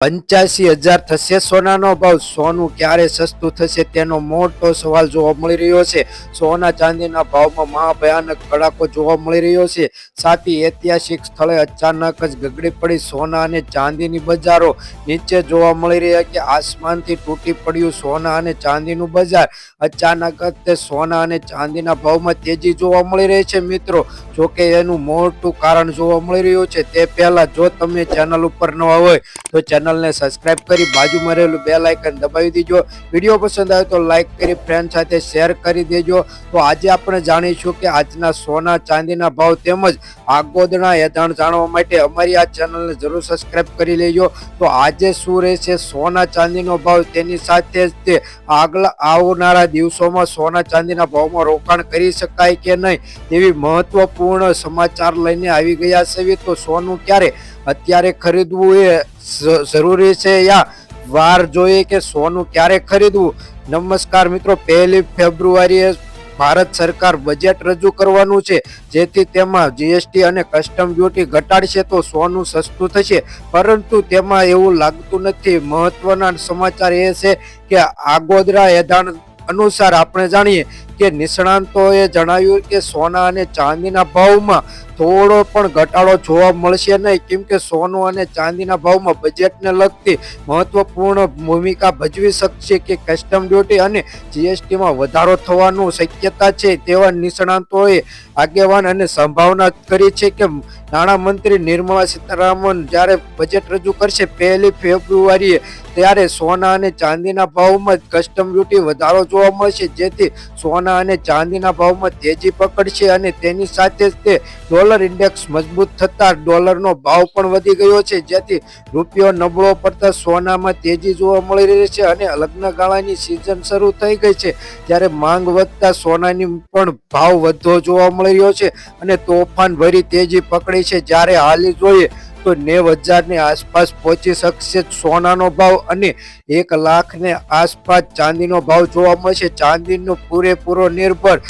પંચ્યાસી હજાર થશે. સોનાનો ભાવ સોનું ક્યારે સસ્તું થશે તેનો મોટો સવાલ જોવા મળી રહ્યો છે. સોના ચાંદીના ભાવમાં મહાભયાનક કડાકો જોવા મળી રહ્યો છે. સાથી, ઐતિહાસિક સ્થળે અચાનક જ ગગડી પડી સોના અને ચાંદીની બજારો. નીચે જોવા મળી રહ્યા કે આસમાનથી તૂટી પડ્યું સોના અને ચાંદીનું બજાર. અચાનક જ તે સોના અને ચાંદીના ભાવમાં તેજી જોવા મળી રહી છે મિત્રો. જોકે એનું મોટું કારણ જોવા મળી રહ્યું છે. તે પહેલા જો તમે ચેનલ ઉપર નવા હોય તો ચેનલને સબસ્ક્રાઇબ કરી બાજુમાં રહેલું બે લાઇકન દબાવી દેજો. વીડિયો પસંદ આવે તો લાઇક કરી ફ્રેન્ડ સાથે શેર કરી દેજો. તો આજે આપણે જાણીશું કે આજના સોના ચાંદીના ભાવ તેમજ આગોદના એધાણ જાણવા માટે અમારી આ ચેનલને જરૂર સબસ્ક્રાઇબ કરી લેજો. તો આજે શું રહેશે સોના ચાંદીનો ભાવ? તેની સાથે જ તે આગલા આવનારા દિવસોમાં સોના ચાંદીના ભાવમાં રોકાણ કરી શકાય કે નહીં તેવી મહત્વપૂર્ણ સમાચાર લઈને આવી ગયા છે. તો સોનું ક્યારે? અત્યારે ખરીદવું એ જરૂરી છે યા વાર જોઈએ કે સોનું ક્યારે ખરીદવું? નમસ્કાર મિત્રો, પહેલી ફેબ્રુઆરીએ ભારત સરકાર બજેટ રજૂ કરવાનું છે, જેથી તેમાં જીએસટી અને કસ્ટમ ડ્યુટી ઘટાડશે તો સોનું સસ્તું થશે. પરંતુ તેમાં એવું લાગતું નથી. મહત્વના સમાચાર એ છે કે આગોદરા એધાણ અનુસાર આપણે જાણીએ કે નિષ્ણાંતોએ જણાવ્યું કે સોના અને ચાંદીના ભાવમાં થોડો પણ ઘટાડો જોવા મળશે નહીં. કેમ કે સોનું અને ચાંદીના ભાવમાં બજેટને લગતી મહત્વપૂર્ણ ભૂમિકા ભજવી શકશે કે કસ્ટમ ડ્યુટી અને જીએસટીમાં વધારો થવાનું શક્યતા છે તેવા નિષ્ણાંતોએ આગેવાન અને સંભાવના કરી છે કે નાણામંત્રી નિર્મલા સીતારામન જ્યારે બજેટ રજૂ કરશે પહેલી ફેબ્રુઆરીએ, ત્યારે સોના અને ચાંદીના ભાવમાં કસ્ટમ ડ્યુટી વધારો જોવા મળશે. જેથી સોના અને ચાંદીના ભાવમાં તેજી પકડશે અને તેની સાથે જ તે ડોલર ઇન્ડેક્સ મજબૂત થતા ડોલરનો ભાવ પણ વધી ગયો છે. જેથી રૂપિયો નબળો પડતા સોનામાં તેજી જોવા મળી રહી છે અને લગ્ન ગાળાની સિઝન શરૂ થઈ ગઈ છે. ત્યારે માંગ વધતા સોનાની પણ ભાવ વધતો જોવા મળી રહ્યો છે અને તોફાન ભરી તેજી પકડી છે. જ્યારે હાલ જોઈએ તો નેવ હજારની આસપાસ પહોંચી શકશે સોનાનો ભાવ અને એક લાખને આસપાસ ચાંદીનો ભાવ જોવા મળશે. ચાંદીનો પૂરેપૂરો નિર્ભર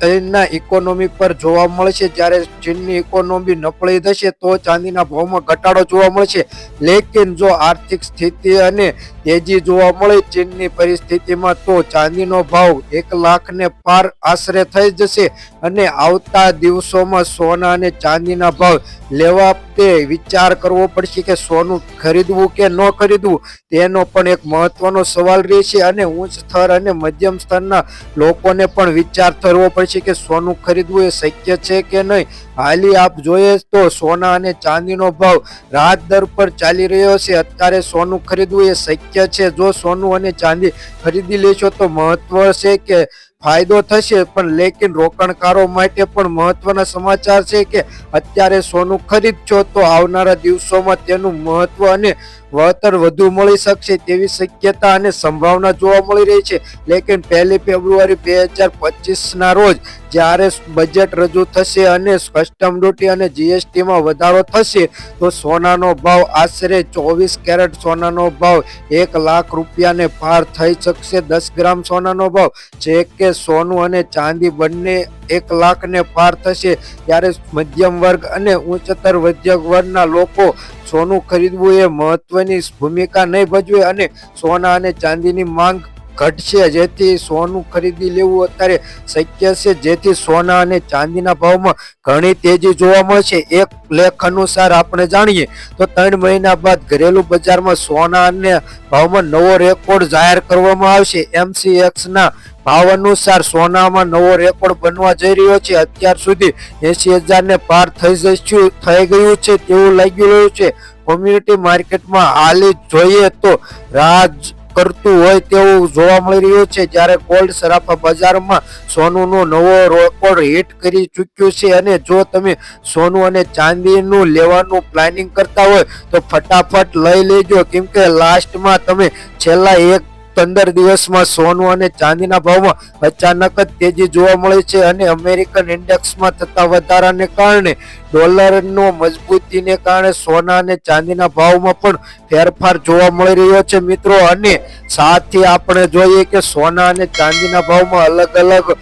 ચીનના ઇકોનોમી પર જોવા મળશે. જ્યારે ચીનની ઇકોનોમી નબળી થશે, તો ચાંદીના ભાવમાં ઘટાડો જોવા મળશે. લેકિન જો આર્થિક સ્થિતિ અને તેજી જોવા મળે, ચીનની પરિસ્થિતિમાં તો ચાંદીનો ભાવ એક લાખને પાર આશરે થઈ જશે. અને આવતા દિવસોમાં સોના અને ચાંદીના ભાવ લેવા તે વિચાર કરવો પડશે કે સોનું ખરીદવું કે ન ખરીદવું, તેનો પણ એક મહત્વનો સવાલ રહેશે અને ઉચ્ચ સ્તર અને મધ્યમ સ્તરના લોકોને પણ વિચાર કરવો પડશે કે સોનું ખરીદવું એ શક્ય છે કે નહીં. હાલી આપ જોઈએ તો સોના અને ચાંદીનો ભાવ રાત દર પર ચાલી રહ્યો છે. અત્યારે સોનું ખરીદવું એ શક્ય છે. જો સોનું અને ચાંદી ખરીદી લેશો તો મહત્વ છે કે ફાયદો થશે, પણ લેકિન રોકાણકારો માટે પણ મહત્વના સમાચાર છે કે અત્યારે સોનું ખરીદશો તો આવનારા દિવસોમાં તેનું મહત્વ અને વળતર વધુ મળી શકશે તેવી શક્યતા અને સંભાવના જોવા મળી રહી છે. લેકિન પહેલી ફેબ્રુઆરી બે હજાર પચીસના રોજ જ્યારે બજેટ રજૂ થશે અને કસ્ટમ ડ્યુટી અને જીએસટીમાં વધારો થશે, તો સોનાનો ભાવ આશરે ચોવીસ કેરેટ સોનાનો ભાવ એક લાખ રૂપિયાને પાર થઈ શકશે. દસ ગ્રામ સોનાનો ભાવ જે કે સોનું અને ચાંદી બંને એક લાખને પાર થશે. ત્યારે મધ્યમ વર્ગ અને ઉચ્ચતર મધ્યમ વર્ગના લોકો સોનું ખરીદવું એ મહત્વની ભૂમિકા નહીં ભજવે અને સોના અને ચાંદીની માંગ ઘટશે. જેથી સોનું ખરીદી લેવું અત્યારે શક્ય છે. જેથી સોના અને ચાંદીના ભાવમાં ઘણી તેજી જોવા મળશે. એક લેખ અનુસાર આપણે જાણીએ તો ત્રણ મહિના બાદ ઘરેલું બજારમાં સોના અને ભાવમાં નવો રેકોર્ડ જાહેર કરવામાં આવશે. એમસીએક્સના ના ભાવ અનુસાર સોનામાં નવો રેકોર્ડ બનવા જઈ રહ્યો છે. અત્યાર સુધી એસી હજારને પાર થઈ જશું થઈ ગયું છે તેવું લાગી રહ્યું છે. કોમ્યુનિટી માર્કેટમાં હાલી જોઈએ તો રાજ કરતું હોય તેવું જોવા મળી રહ્યું છે. જ્યારે ગોલ્ડ સરાફા બજારમાં સોનુનો નવો રેકોર્ડ હિટ કરી ચૂક્યું છે અને જો તમે સોનું અને ચાંદીનું લેવાનું પ્લાનિંગ કરતા હોય તો ફટાફટ લઈ લેજો. કેમ કે લાસ્ટમાં તમે છેલ્લા એક પંદર દિવસમાં સોનું અને ચાંદીના ભાવમાં અચાનક જ તેજી જોવા મળે છે અને અમેરિકન ઇન્ડેક્સમાં થતા વધારાને કારણે ડોલરનો મજબૂતીને કારણે સોના અને ચાંદીના ભાવમાં પણ ફેરફાર જોવા મળી રહ્યો છે મિત્રો. અને સાથે આપણે જોઈએ કે સોના અને ચાંદીના ભાવમાં અલગ અલગ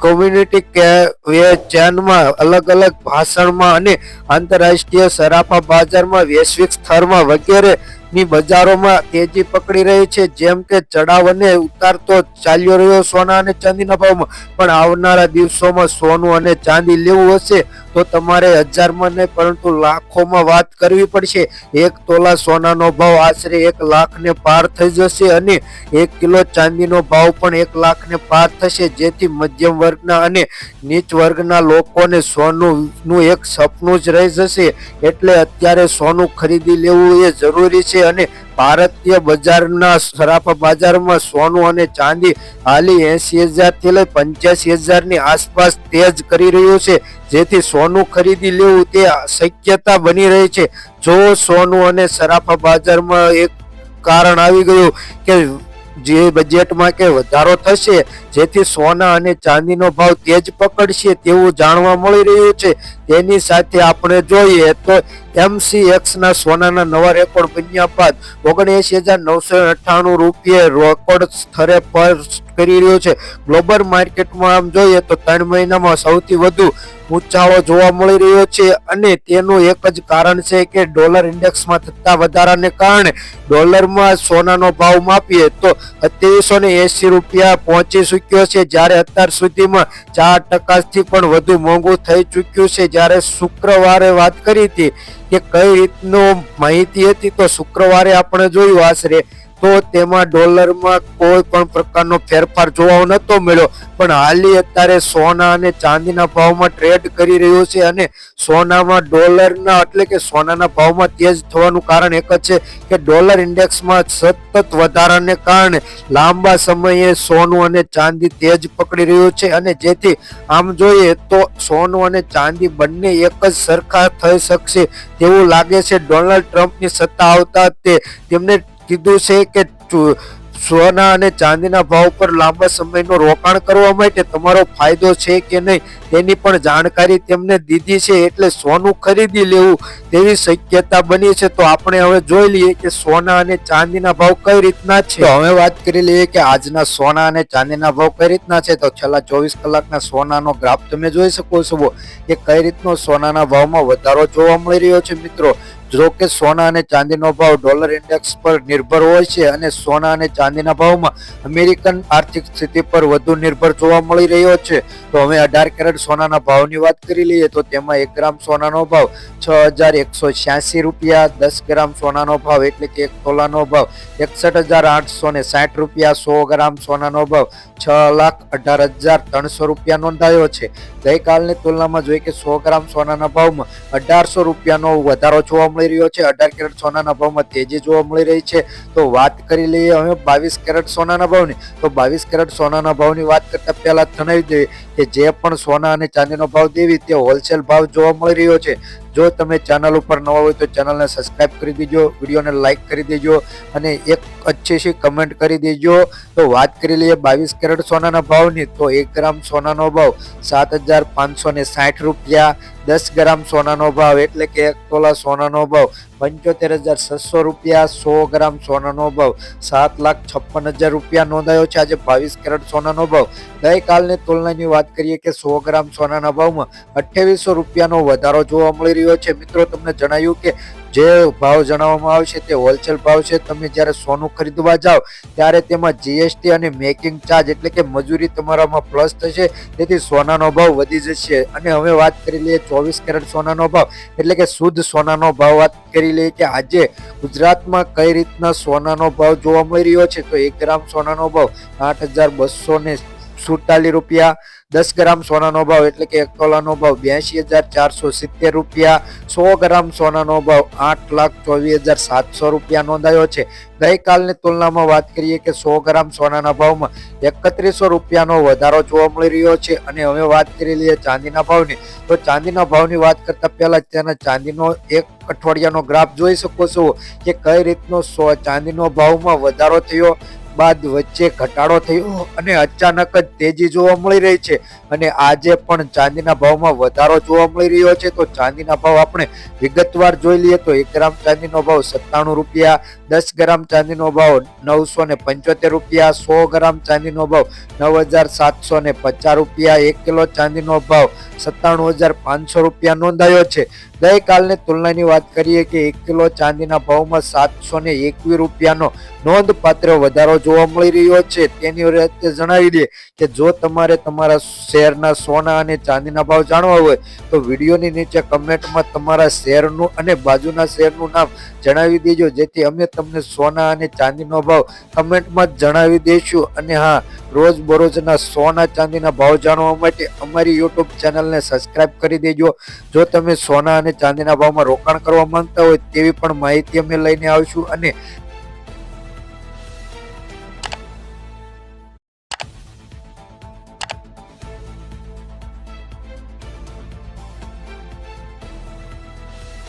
કોમ્યુનિટી ચેનમાં અલગ અલગ ભાષણમાં અને આંતરરાષ્ટ્રીય સરાફા બજારમાં વૈશ્વિક સ્તરમાં વગેરે ની બજારોમાં તેજી પકડી રહી છે. જેમ કે ચડાવ અને ઉતાર ચાલ્યો રહ્યો સોના અને ચાંદીના ભાવમાં. પણ આવનારા દિવસોમાં સોનું અને ચાંદી લેવું હશે તો તમારે હજારમાં નહીં, પરંતુ લાખોમાં વાત કરવી પડશે. એક તોલા સોનાનો ભાવ આશરે એક લાખને પાર થઈ જશે અને એક કિલો ચાંદીનો ભાવ પણ એક લાખને પાર થશે. જેથી મધ્યમ વર્ગના અને નીચ વર્ગના લોકોને સોનું નું એક સપનું જ રહી જશે. એટલે અત્યારે સોનું ખરીદી લેવું એ જરૂરી છે. અને ભારતીય બજારના સરાફા બજારમાં સોનું અને ચાંદી હાલી એસી હજારથી લઈ પંચ્યાસી હજારની આસપાસ તેજ કરી રહ્યું છે. જેથી સોનું ખરીદી લેવું તે શક્યતા બની રહી છે. જો સોનું અને સરાફા બજારમાં એક કારણ આવી ગયું કે જે બજેટમાં કે વધારો થશે જેથી સોના અને ચાંદીનો ભાવ તેજ પકડશે તેવું જાણવા મળી રહ્યું છે. તેની સાથે આપણે જોઈએ તો એમસીએક્સના સોનાના નવા રેકોર્ડ બન્યા બાદ ઓગણએસી હજાર નવસો અઠ્ઠાણું રૂપિયે રેકોર્ડ સ્તરે પર કરી રહ્યો છે. ગ્લોબલ માર્કેટમાં આમ જોઈએ તો ત્રણ મહિનામાં સૌથી વધુ ઊંચાળો જોવા મળી રહ્યો છે અને તેનું એક જ કારણ છે કે ડોલર ઇન્ડેક્સમાં થતા વધારાને કારણે ડોલરમાં સોનાનો ભાવ માપીએ તો ત્રેવીસો ને એસી રૂપિયા પહોંચી ચૂક્યો છે. જ્યારે અત્યાર સુધીમાં ચાર ટકાથી પણ વધુ મોંઘું થઈ ચૂક્યું છે. જ્યારે શુક્રવારે વાત કરી હતી કે કઈ રીતનું માહિતી હતી, તો શુક્રવારે આપણે જોયું આશરે તો તેમાં ડોલરમાં કોઈ પણ પ્રકારનો ફેરફાર જોવા નતો મળ્યો. પણ હાલી અત્યારે સોના અને ચાંદીના ભાવમાં ટ્રેડ કરી રહ્યો છે અને સોનામાં ડોલરના એટલે કે સોનાના ભાવમાં તેજ થવાનું કારણ એક જ છે કે ડોલર ઇન્ડેક્સમાં સતત વધારાને કારણે લાંબા સમયે સોનું અને ચાંદી તેજ પકડી રહ્યું છે અને જેથી આમ જોઈએ તો સોનું અને ચાંદી બંને એક જ સરખા થઈ શકશે તેવું લાગે છે ડોનાલ્ડ ટ્રમ્પની સત્તા આવતા તે તેમને કીધું છે કે સોના અને ચાંદીના ભાવ પર લાંબા સમયનું રોકાણ કરવા માટે તમારો ફાયદો છે કે નહીં? તેની પણ જાણકારી તેમને દીધી છે એટલે સોનું ખરીદી લેવું તેવી શક્યતા બની છે. તો આપણે હવે જોઈ લઈએ કે સોના અને ચાંદીના ભાવ કઈ રીતના છે. હવે વાત કરી લઈએ કે આજના સોના અને ચાંદીના ભાવ કઈ રીતના છે. તો છેલ્લા ચોવીસ કલાકના સોનાનો ગ્રાફ તમે જોઈ શકો છો કે કઈ રીતનો સોનાના ભાવમાં વધારો જોવા મળી રહ્યો છે મિત્રો. જો કે સોના અને ચાંદીનો ભાવ ડોલર ઇન્ડેક્સ પર નિર્ભર હોય છે અને સોના અને ચાંદીના ભાવમાં અમેરિકન આર્થિક સ્થિતિ પર વધુ નિર્ભર જોવા મળી રહ્યો છે. તો હવે અઢાર કેરેટ સોનાના ભાવની વાત કરી લઈએ તો તેમાં એક ગ્રામ સોનાનો ભાવ છ હજાર એકસો છ્યાસી રૂપિયા, દસ ગ્રામ સોનાનો ભાવ એટલે કે એક તોલાનો ભાવ એકસઠ હજાર આઠસો ને સાઠ રૂપિયા, સો ગ્રામ સોનાનો ભાવ છ લાખ અઢાર હજાર ત્રણસો રૂપિયા નોંધાયો છે. ગઈકાલની તુલનામાં જોઈએ કે સો ગ્રામ સોનાના ભાવમાં અઢારસો રૂપિયાનો વધારો જોવા મળી રહ્યો છે. અઢાર કેરેટ સોનાના ભાવમાં તેજી જોવા મળી રહી છે. તો વાત કરી લઈએ હવે બાવીસ કેરેટ સોનાના ભાવની. તો બાવીસ કેરેટ સોનાના ભાવની વાત કરતા પહેલા જણાવી દઈએ કે જે પણ સોના અને ચાંદીનો ભાવ દેવી તે હોલસેલ ભાવ જોવા મળી રહ્યો છે. જો તમે ચેનલ ઉપર નવા હોય તો ચેનલને સબસ્ક્રાઇબ કરી દેજો વિડીયોને લાઇક કરી દેજો અને એક અચ્છીસી કમેન્ટ કરી દેજો. તો વાત કરી લઈએ બાવીસ કેરેટ સોનાના ભાવની, તો એક ગ્રામ સોનાનો ભાવ સાત હજાર પાંચસો સાઠ રૂપિયા. દસ ગ્રામ સોનાનો ભાવ એટલે કે એક તોલા સોનાનો ભાવ પંચોતેર હજાર છસો રૂપિયા. સો ગ્રામ સોનાનો ભાવ સાત લાખ છપ્પન હજાર રૂપિયા નોંધાયો છે. આજે બાવીસ કેરેટ સોનાનો ભાવ. ગઈકાલની તુલનાની વાત કરીએ કે સો ગ્રામ સોનાના ભાવમાં અઠ્યાવીસો રૂપિયાનો વધારો જોવા મળી રહ્યો છે. મિત્રો, તમને જણાવ્યું કે જે ભાવ જણાવવામાં આવશે તે હોલસેલ ભાવ છે. તમે જ્યારે સોનું ખરીદવા જાઓ, ત્યારે તેમાં જીએસટી અને મેકિંગ ચાર્જ એટલે કે મજૂરી તમારામાં પ્લસ થશે. તેથી સોનાનો ભાવ વધી જશે. અને હવે વાત કરી લઈએ ચોવીસ કેરેટ સોનાનો ભાવ. એટલે કે શુદ્ધ સોનાનો ભાવ વાત કરી લઈએ કે આજે ગુજરાતમાં કઈ રીતના સોનાનો ભાવ જોવા મળી રહ્યો છે? તો એક ગ્રામ સોનાનો ભાવ આઠ હજાર બસો સુડતાલીસ રૂપિયા દસ ગ્રામ સોનાનો ભાવ એટલે કે એક તોલાનો ભાવ બ્યાસી હજાર ચારસો સિત્તેર રૂપિયા, સો ગ્રામ સોનાનો ભાવ આઠ લાખ ચોવીસ હજાર સાતસો રૂપિયા નોંધાયો છે. ગઈકાલની તુલનામાં વાત કરીએ કે સો ગ્રામ સોનાના ભાવમાં એકત્રીસો રૂપિયાનો વધારો જોવા મળી રહ્યો છે અને હવે વાત કરી લઈએ ચાંદીના ભાવની. તો ચાંદીના ભાવની વાત કરતા પહેલા તેના ચાંદીનો એક અઠવાડિયાનો ગ્રાફ જોઈ શકો છો કે કઈ રીતનો સો ચાંદીનો ભાવમાં વધારો થયો બાદ વચ્ચે ઘટાડો થયો અને અચાનક જ તેજી જોવા મળી રહી છે. અને આજે પણ ચાંદીના ભાવમાં વધારો જોવા મળી રહ્યો છે. તો ચાંદીના ભાવ આપણે વિગતવાર જોઈ લઈએ તો એક ગ્રામ ચાંદીનો ભાવ સત્તાણું રૂપિયા, દસ ગ્રામ ચાંદીનો ભાવ નવસો ને પંચોતેર રૂપિયા, સો ગ્રામ ચાંદીનો ભાવ નવ હજાર સાતસો ને પચાસ રૂપિયા, એક કિલો ચાંદીનો ભાવ સત્તાણું હજાર પાંચસો રૂપિયા નોંધાયો છે. ગઈકાલની તુલનાની વાત કરીએ કે એક કિલો ચાંદીના ભાવમાં સાતસો ને એકવીસ રૂપિયાનો નોંધપાત્ર વધારો જોવા મળી રહ્યો છે. તેની રીતે જણાવી દે કે જો તમારે તમારા શહેરના સોના અને ચાંદીના ભાવ જાણવા હોય, તો વિડીયોની નીચે કમેન્ટમાં તમારા શહેરનું અને બાજુના શહેરનું નામ જણાવી દેજો. જેથી અમે તમને સોના અને ચાંદીનો ભાવ કમેન્ટમાં જ જણાવી દઈશું. અને હા રોજ બરોજના સોના ચાંદીના ભાવ જાણવા માટે અમારી યુટ્યુબ ચેનલને સબસ્ક્રાઇબ કરી દેજો. જો તમે સોના અને ચાંદીના ભાવમાં રોકાણ કરવા માંગતા હોય તેવી પણ માહિતી અમે લઈને આવશું અને